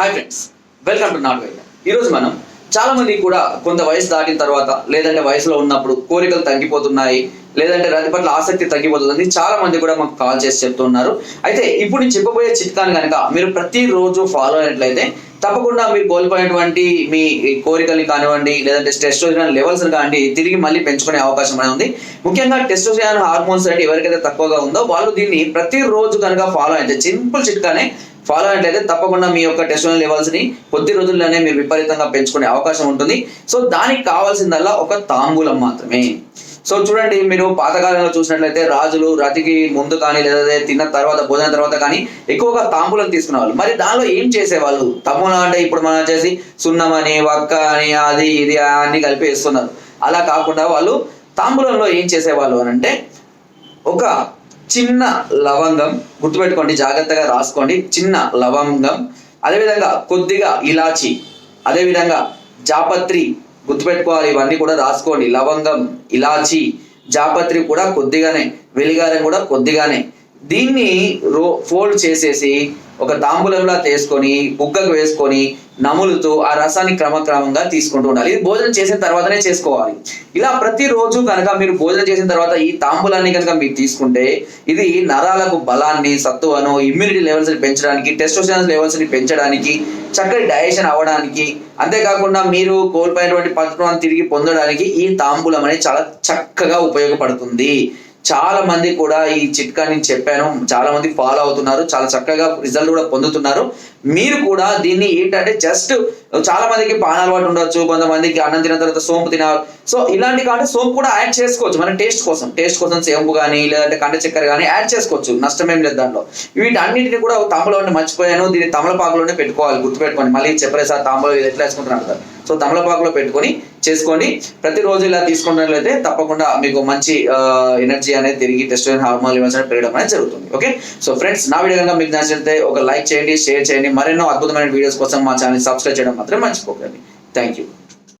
Hi friends welcome to నాట్ వైద్య ఈరోజు మనం చాలా మంది కూడా కొంత వయసు దాటిన తర్వాత లేదంటే వయసులో ఉన్నప్పుడు కోరికలు తగ్గిపోతున్నాయి లేదంటే దాని పట్ల ఆసక్తి తగ్గిపోతుంది చాలా మంది కూడా మాకు కాల్ చేసి చెప్తున్నారు. అయితే ఇప్పుడు నేను చెప్పబోయే చిట్కాని కనుక మీరు ప్రతిరోజు ఫాలో అయినట్లయితే తప్పకుండా మీరు కోల్పోయినటువంటి మీ కోరికల్ని కానివ్వండి లేదంటే టెస్టోజరాన్ లెవెల్స్ కానివ్వండి తిరిగి మళ్ళీ పెంచుకునే అవకాశం అనేది ఉంది. ముఖ్యంగా టెస్టోజరాన్ హార్మోన్స్ అంటే ఎవరికైతే తక్కువగా ఉందో వాళ్ళు దీన్ని ప్రతిరోజు కనుక ఫాలో అయితే సింపుల్ చిట్కానే ఫాలో అయినట్లయితే తప్పకుండా మీ యొక్క టెస్టోజన్ లెవెల్స్ని కొద్ది రోజుల్లోనే మీరు విపరీతంగా పెంచుకునే అవకాశం ఉంటుంది. సో దానికి కావాల్సిందల్లా ఒక తాంబూలం మాత్రమే. సో చూడండి మీరు పాతకాలంలో చూసినట్లయితే రాజులు రతికి ముందు కానీ లేదా తిన్న తర్వాత భోజనం తర్వాత కానీ ఎక్కువగా తాంబూలం తీసుకునేవాళ్ళు. మరి దానిలో ఏం చేసేవాళ్ళు? తమ్ముల అంటే ఇప్పుడు మనం వచ్చేసి సున్నం అని వక్క అని అది ఇది అన్ని కలిపి వేస్తున్నారు. అలా కాకుండా వాళ్ళు తాంబూలంలో ఏం చేసేవాళ్ళు అని అంటే ఒక చిన్న లవంగం గుర్తుపెట్టుకోండి జాగ్రత్తగా రాసుకోండి. చిన్న లవంగం అదేవిధంగా కొద్దిగా ఇలాచి అదేవిధంగా జాపత్రి గుర్తుపెట్టుకోవాలి. ఇవన్నీ కూడా రాసుకోండి. లవంగం ఇలాచి జాపత్రి కూడా కొద్దిగానే వెలిగారం కూడా కొద్దిగానే దీన్ని రో ఫోల్డ్ చేసేసి ఒక తాంబూలంలా తీసుకొని బుగ్గకు వేసుకొని నములుతూ ఆ రసాన్ని క్రమక్రమంగా తీసుకుంటూ ఉండాలి. ఇది భోజనం చేసిన తర్వాతనే చేసుకోవాలి. ఇలా ప్రతిరోజు కనుక మీరు భోజనం చేసిన తర్వాత ఈ తాంబూలాన్ని కనుక మీరు తీసుకుంటే ఇది నరాలకు బలాన్ని సత్తువను ఇమ్యూనిటీ లెవెల్స్ని పెంచడానికి టెస్టోస్టెరాన్ లెవెల్స్ని పెంచడానికి చక్కటి డైజెషన్ అవ్వడానికి అంతేకాకుండా మీరు కోల్పోయినటువంటి పత్రాన్ని తిరిగి పొందడానికి ఈ తాంబూలం అనేది చాలా చక్కగా ఉపయోగపడుతుంది. చాలా మంది కూడా ఈ చిట్కా నేను చెప్పాను చాలా మంది ఫాలో అవుతున్నారు చాలా చక్కగా రిజల్ట్ కూడా పొందుతున్నారు. మీరు కూడా దీన్ని ఏంటంటే జస్ట్ చాలా మందికి పాన అలవాటు ఉండొచ్చు కొంతమందికి అన్నం తిన్న తర్వాత సోంపు తినాలి. సో ఇలాంటి కాబట్టి సోంపు కూడా యాడ్ చేసుకోవచ్చు మన టేస్ట్ కోసం. టేస్ట్ కోసం సేంపు కానీ లేదంటే కండ చక్కెర కానీ యాడ్ చేసుకోవచ్చు నష్టమేం లేదు దాంట్లో. వీటన్నిటిని కూడా తమలో మర్చిపోయాను దీన్ని తమలపాకులోనే పెట్టుకోవాలి గుర్తుపెట్టుకోండి. మళ్ళీ చెప్పలేదు సార్ తాంబలో ఇది ఎట్లా వేసుకుంటున్నారు సో తమలపాకులో పెట్టుకొని చేసుకోండి ప్రతిరోజు ఇలా తీసుకున్నట్లయితే తప్పకుండా మీకు మంచి ఎనర్జీ అనేది తిరిగి టెస్ట్ హార్మోన్ లెవెల్స్ అనేది పెరగడం అనేది జరుగుతుంది. ఓకే సో ఫ్రెండ్స్ నా వీడియో కనుక మీకు నచ్చితే ఒక లైక్ చేయండి షేర్ చేయండి. మరెన్నో అద్భుతమైన వీడియోస్ కోసం మా ఛానల్ సబ్స్క్రైబ్ చేయడం మాత్రం మర్చిపోకండి. Thank you